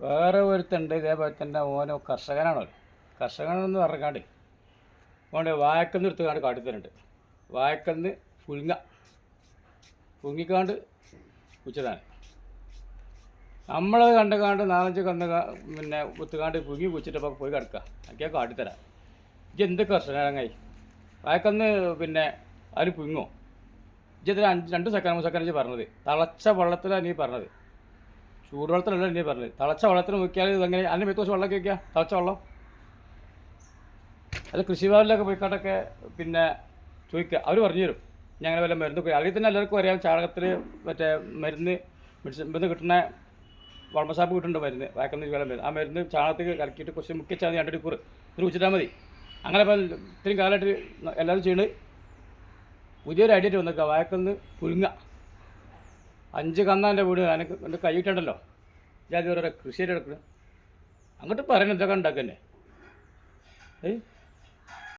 വേറെ ഒരുത്തുണ്ട് ഇതേപോലെ തന്നെ ഓനോ കർഷകനാണോ കർഷകനെന്ന് പറഞ്ഞാണ്ട് ഓണ്ട് വായക്കന്ന് എടുത്തുകൊണ്ട് കാട്ടിത്തരുന്നുണ്ട് വായക്കന്ന് പുഴുങ്ങ. പുഴുങ്ങിക്കാണ്ട് കുച്ചതാണ് നമ്മളത് കണ്ട് കാണ്ട് നാലഞ്ച് കന്ന് പിന്നെ കുത്തുകാണ്ട് പുഴുങ്ങി കുച്ചിട്ടപ്പോൾ പോയി കിടക്കുക. അതൊക്കെ കാട്ടിത്തരാം ഇജ്ജ് എന്ത് കർഷകനായി വായക്കന്ന് പിന്നെ അതിന് പുഴുങ്ങോ? ഇജ്ജതിന് അഞ്ച് രണ്ട് സെക്കൻഡ് മൂന്ന് സെക്കൻഡ് പറഞ്ഞത്. തിളച്ച വെള്ളത്തിലാണ് നീ പറഞ്ഞത്. ചൂടുവെള്ളത്തിലല്ല എന്നെ പറഞ്ഞത്. തിളച്ച വെള്ളത്തിൽ നോക്കിയാൽ ഇതെങ്ങനെ അതിന് മെത്ത് കുറച്ച് വെള്ളമൊക്കെ വയ്ക്കുക തിളച്ച വെള്ളം? അത് കൃഷിഭവനിലൊക്കെ പോയിക്കാട്ടൊക്കെ പിന്നെ ചോദിക്കുക അവർ പറഞ്ഞു തരും. ഞാൻ അങ്ങനെ വല്ല മരുന്ന് പോയി അതിൽ തന്നെ എല്ലാവർക്കും അറിയാം ചാണകത്തിൽ മറ്റേ മരുന്ന് മെഡിസിൻ മരുന്ന് കിട്ടുന്ന വളമസാപ്പ് കിട്ടുന്നുണ്ട് മരുന്ന്. വയക്കുന്ന വേല മരുന്ന്. ആ മരുന്ന് ചാണകത്തിൽ കലക്കിയിട്ട് കുറച്ച് മുക്കിച്ചാൽ മതി രണ്ട് മണിക്കൂർ ഇത് കുച്ചിട്ടാൽ മതി. അങ്ങനെ ഇത്രയും കാലമായിട്ട് എല്ലാവരും ചെയ്യുന്നത് പുതിയൊരു ഐഡിയ വന്നേക്കുക വയക്കുന്നത് പുഴുങ്ങ. അഞ്ച് കന്നാന്റെ വീട് എനിക്ക് എന്റെ കൈയിട്ടുണ്ടല്ലോ. ജാതി ഓരോ കൃഷിയായിട്ട് അങ്ങോട്ട് പറയണ ഇതൊക്കെ ഉണ്ടാക്കന്നെ. ഏയ്?